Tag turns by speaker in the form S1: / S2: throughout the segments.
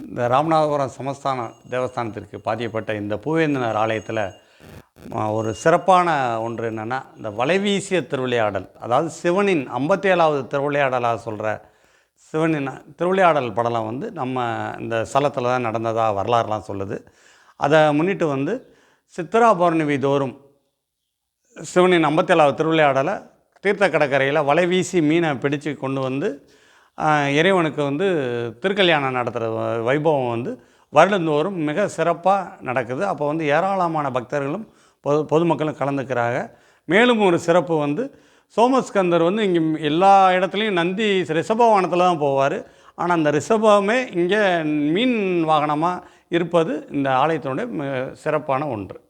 S1: இந்த ராமநாதபுரம் சமஸ்தான தேவஸ்தானத்திற்கு பாதியப்பட்ட இந்த பூவேந்தனர் ஆலயத்தில் ஒரு சிறப்பான ஒன்று என்னென்னா இந்த வலைவீசிய திருவிளையாடல் அதாவது சிவனின் ஐம்பத்தேழாவது திருவிளையாடலாக சொல்கிற சிவனின் திருவிளையாடல் படலம் வந்து நம்ம இந்த ஸ்தலத்தில் தான் நடந்ததாக வரலாறுலாம் சொல்லுது. அதை முன்னிட்டு வந்து சித்ரா பௌர்ணமி தோறும் சிவனின் ஐம்பத்தேழாவது திருவிளையாடலை தீர்த்த கடற்கரையில் வலை வீசி மீனை பிடிச்சு கொண்டு வந்து இறைவனுக்கு வந்து திருக்கல்யாணம் நடத்துகிற வ- வைபவம் வந்து வருடந்தோறும் மிக சிறப்பாக நடக்குது. அப்போ வந்து ஏராளமான பக்தர்களும் பொது பொதுமக்களும் கலந்துக்கிறாங்க. மேலும் ஒரு சிறப்பு வந்து சோமஸ்கந்தர் வந்து இங்கே எல்லா இடத்துலையும் நந்தி ரிஷபவானத்தில் தான் போவார். ஆனால் அந்த ரிஷபமே இங்கே மீன் வாகனமாக இருப்பது இந்த ஆலயத்தினுடைய மிக சிறப்பான ஒன்று.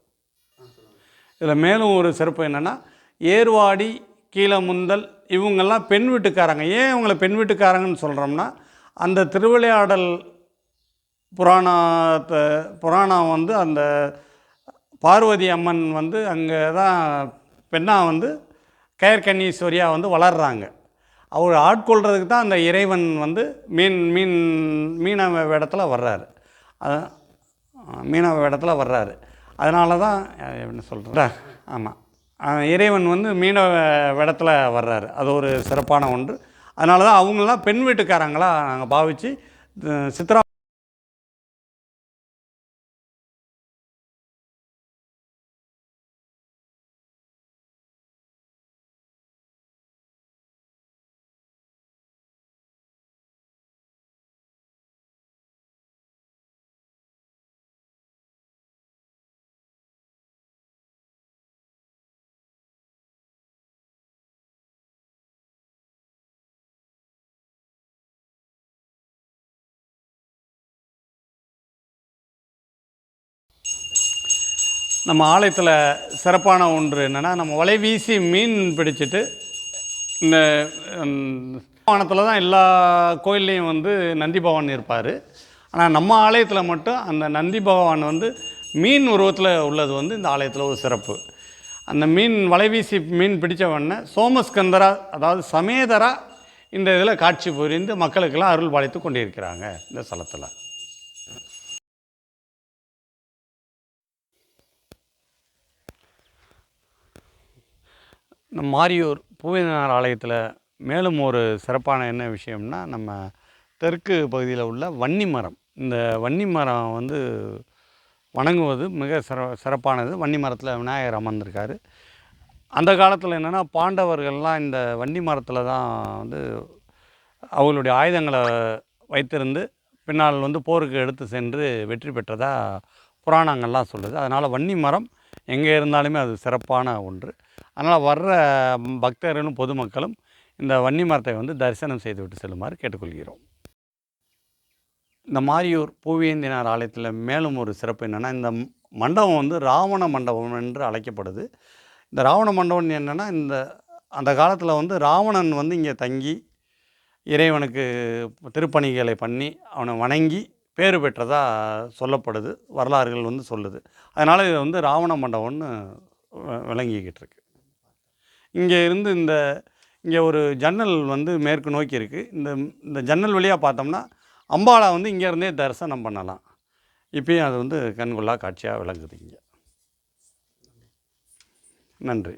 S1: இதில் மேலும் ஒரு சிறப்பு என்னென்னா ஏர்வாடி கீழமுந்தல் இவங்கெல்லாம் பெண் வீட்டுக்காரங்க. ஏன் இவங்களை பெண் வீட்டுக்காரங்கன்னு சொல்கிறோம்னா அந்த திருவிளையாடல் புராணத்தை புராணம் வந்து அந்த பார்வதி அம்மன் வந்து அங்கே தான் பெண்ணாக வந்து கயற்கன்னீஸ்வரியாக வந்து வளர்கிறாங்க அவர் ஆட்கொள்கிறதுக்கு தான் அந்த இறைவன் வந்து மீன் மீன் மீனவ வேடத்தில் வர்றாரு. மீனவ வேடத்தில் வர்றாரு. அதனால தான் என்ன சொல்கிறேன் ஆமாம் இறைவன் வந்து மீனவ வேடத்தில் வர்றாரு. அது ஒரு சிறப்பான ஒன்று. அதனால தான் அவங்களாம் பெண் வீட்டுக்காரங்களாக நாங்கள் பாவித்து சித்ரா நம்ம ஆலயத்தில் சிறப்பான ஒன்று என்னென்னா நம்ம வலை வீசி மீன் பிடிச்சிட்டு இந்த வானத்தில் தான் எல்லா கோயில்லையும் வந்து நந்தி பகவான் இருப்பார். ஆனால் நம்ம ஆலயத்தில் மட்டும் அந்த நந்தி பகவான் வந்து மீன் உருவத்தில் உள்ளது வந்து இந்த ஆலயத்தில் ஒரு சிறப்பு. அந்த மீன் வலை வீசி மீன் பிடிச்ச சோமஸ்கந்தரா அதாவது சமேதரா இந்த இதில் காட்சி புரிந்து மக்களுக்கெல்லாம் அருள் பாலித்து கொண்டிருக்கிறாங்க இந்த ஸ்தலத்தில். இந்த மாரியூர் பூவேந்தனார் ஆலயத்தில் மேலும் ஒரு சிறப்பான என்ன விஷயம்னா நம்ம தெற்கு பகுதியில் உள்ள வன்னி மரம் இந்த வன்னி மரம் வந்து வணங்குவது மிக சிற சிறப்பானது. வன்னி மரத்தில் விநாயகர் அமர்ந்திருக்காரு. அந்த காலத்தில் என்னென்னா பாண்டவர்கள்லாம் இந்த வன்னி மரத்தில் தான் வந்து அவங்களுடைய ஆயுதங்களை வைத்திருந்து பின்னால் வந்து போருக்கு எடுத்து சென்று வெற்றி பெற்றதாக புராணங்கள்லாம் சொல்லுது. அதனால் வன்னி மரம் எங்கே இருந்தாலுமே அது சிறப்பான ஒன்று. அதனால் வர்ற பக்தர்களும் பொதுமக்களும் இந்த வன்னி மரத்தை வந்து தரிசனம் செய்துவிட்டு செல்லுமாறு கேட்டுக்கொள்கிறோம். இந்த மாரியூர் பூவியந்தினார் ஆலயத்தில் மேலும் ஒரு சிறப்பு என்னென்னா இந்த மண்டபம் வந்து ராவண மண்டபம் என்று அழைக்கப்படுது. இந்த ராவண மண்டபம் என்னென்னா இந்த அந்த காலத்தில் வந்து ராவணன் வந்து இங்கே தங்கி இறைவனுக்கு திருப்பணிகளை பண்ணி அவனை வணங்கி பேர் பெற்றதாக சொல்லப்படுது வரலாறுகள் வந்து சொல்லுது. அதனால் இது வந்து ராவண மண்டபம்னு விளங்கிக்கிட்டு இருக்கு இங்கே இருந்து இந்த இங்கே ஒரு ஜன்னல் வந்து மேற்கு நோக்கி இருக்குது இந்த இந்த ஜன்னல் வழியாக பார்த்தோம்னா அம்பாளை வந்து இங்கேருந்தே தரிசனம் பண்ணலாம். இப்பயும் அது வந்து கண்கொள்ளா காட்சியாக விளங்குது இங்கே. நன்றி.